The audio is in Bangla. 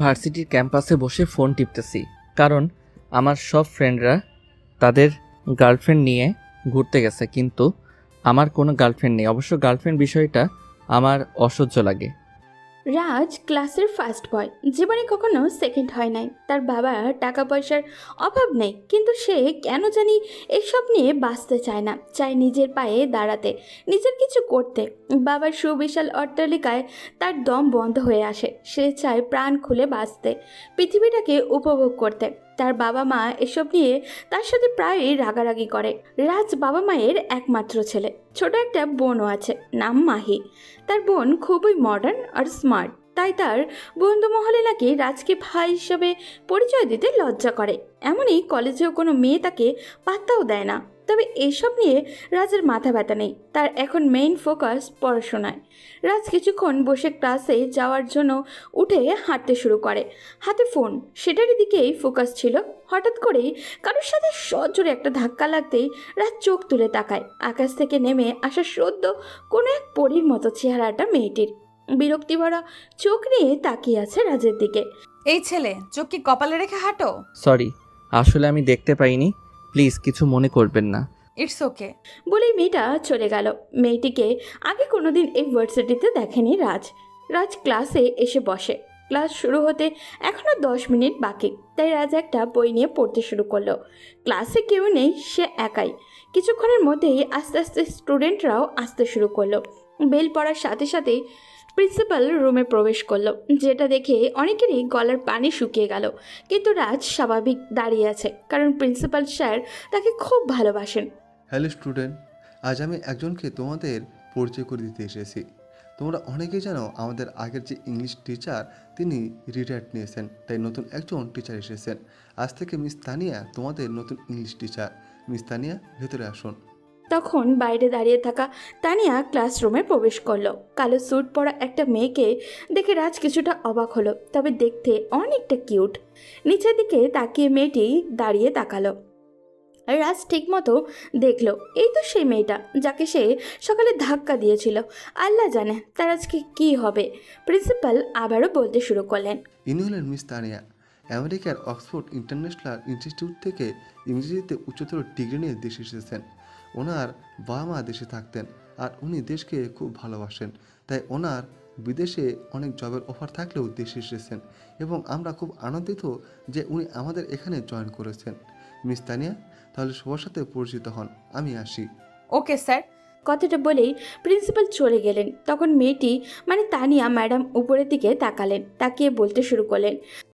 ভার্সিটির ক্যাম্পাসে বসে ফোন টিপতেছি, কারণ আমার সব ফ্রেন্ডরা তাদের গার্লফ্রেন্ড নিয়ে ঘুরতে গেছে, কিন্তু আমার কোনো গার্লফ্রেন্ড নেই। অবশ্য গার্লফ্রেন্ড বিষয়টা আমার অসহ্য লাগে। রাজ ক্লাসের ফার্স্ট বয় জীবনে কখনো সেকেন্ড হয় নাই। তার বাবার টাকা পয়সার অভাব নেই, কিন্তু সে কেন জানি এসব নিয়ে বাঁচতে চায় না, চায় নিজের পায়ে দাঁড়াতে, নিজের কিছু করতে। বাবার সুবিশাল অট্টালিকায় তার দম বন্ধ হয়ে আসে, সে চায় প্রাণ খুলে বাঁচতে, পৃথিবীটাকে উপভোগ করতে। তার বাবা মা এসব নিয়ে তার সাথে প্রায়ই রাগারাগি করে। রাজ বাবা মায়ের একমাত্র ছেলে। ছোট একটা বোনও আছে, নাম মাহি। তার বোন খুবই মডার্ন আর স্মার্ট তাই তার বন্ধু মহলে নাকি রাজকে ভাই হিসেবে পরিচয় দিতে লজ্জা করে। এমনই কলেজেও কোনো মেয়ে তাকে পাত্তাও দেয় না। তবে এসব নিয়ে রাজের মাথা ব্যথা নেই। তার এখন মেইন ফোকাস পড়াশোনায়। রাজ কিছুক্ষণ বসে ক্লাসে যাওয়ার জন্য উঠে হাঁটতে শুরু করে। হাতে ফোন সেটারই দিকেই ফোকাস ছিল। হঠাৎ করেই কারোর সাথে সজোরে একটা ধাক্কা লাগতেই রাজ চোখ তুলে তাকায়। আকাশ থেকে নেমে আসা সদ্য কোনো এক পরীর মতো চেহারাটা মেয়েটির। বিরক্তি ভরা চোখ নিয়ে তাকিয়ে আছে রাজের দিকে। এই ছেলে চোখ কি কপালে রেখে হাঁটো? সরি আসলে আমি দেখতে পাইনি। প্লিজ কিছু মনে করবেন না। ইটস ওকে বলেই মেয়েটা চলে গেল। মেয়েটিকে আগে কোনোদিন এই ভার্সিটিতে দেখেনি রাজ। রাজ ক্লাসে এসে বসে। ক্লাস শুরু হতে এখনও দশ মিনিট বাকি। তাই রাজ একটা বই নিয়ে পড়তে শুরু করল। ক্লাসে কেউ নেই সে একাই। কিছুক্ষণের মধ্যেই আস্তে আস্তে স্টুডেন্টরাও আসতে শুরু করল। বেল পড়ার সাথে সাথেই প্রিন্সিপাল রুমে প্রবেশ করল, যেটা দেখে অনেকেরই গলার পানি শুকিয়ে গেল। কিন্তু রাজ স্বাভাবিক দাঁড়িয়ে আছে, কারণ প্রিন্সিপাল স্যার তাকে খুব ভালোবাসেন। হ্যালো স্টুডেন্ট, আজ আমি একজনকে তোমাদের পরিচয় করে দিতে এসেছি। তোমরা অনেকেই জানো আমাদের আগের যে ইংলিশ টিচার, তিনি রিটায়ার্ড নিয়েছেন, তাই নতুন একজন টিচার এসেছেন। আজ থেকে মিস তানিয়া তোমাদের নতুন ইংলিশ টিচার। মিস তানিয়া, ভেতরে আসুন। তখন বাইরে দাঁড়িয়ে থাকা তানিয়া ক্লাসরুমে প্রবেশ করল। কালো স্যুট পরা একটা মেয়েকে দেখে রাজ কিছুটা অবাক হলো, তবে দেখতে অনেকটা কিউট। নিচের দিকে তাকিয়ে মেয়েটি দাঁড়িয়ে তাকালো। রাজ ঠিকমতো দেখল, এই তো সেই মেয়েটা, যাকে সে সকালে ধাক্কা দিয়েছিল। আল্লাহ জানে তার আজকে কী হবে। প্রিন্সিপাল আবারও বলতে শুরু করলেন। ইনি হলেন মিস তানিয়া, আমেরিকার অক্সফোর্ড ইন্টারন্যাশনাল ইনস্টিটিউট থেকে ইংরেজিতে উচ্চতর ডিগ্রি নিয়ে দেশে এসেছেন। ওনার বাবা মা দেশে থাকতেন আর উনি দেশকে খুব ভালোবাসেন। তাই ওনার বিদেশে অনেক জবের অফার থাকলেও দেশে এসেছেন এবং আমরা খুব আনন্দিত যে উনি আমাদের এখানে জয়েন করেছেন। মিস তানিয়া, তাহলে সবার সাথে পরিচিত হন, আমি আসি। Okay sir. কথাটা বলেই প্রিন্সিপাল চলে গেলেন। তখন মেয়েটি মানে তানিয়া ম্যাডাম উপরের দিকে তাকালেন, তাকিয়ে বলতে শুরু করলেন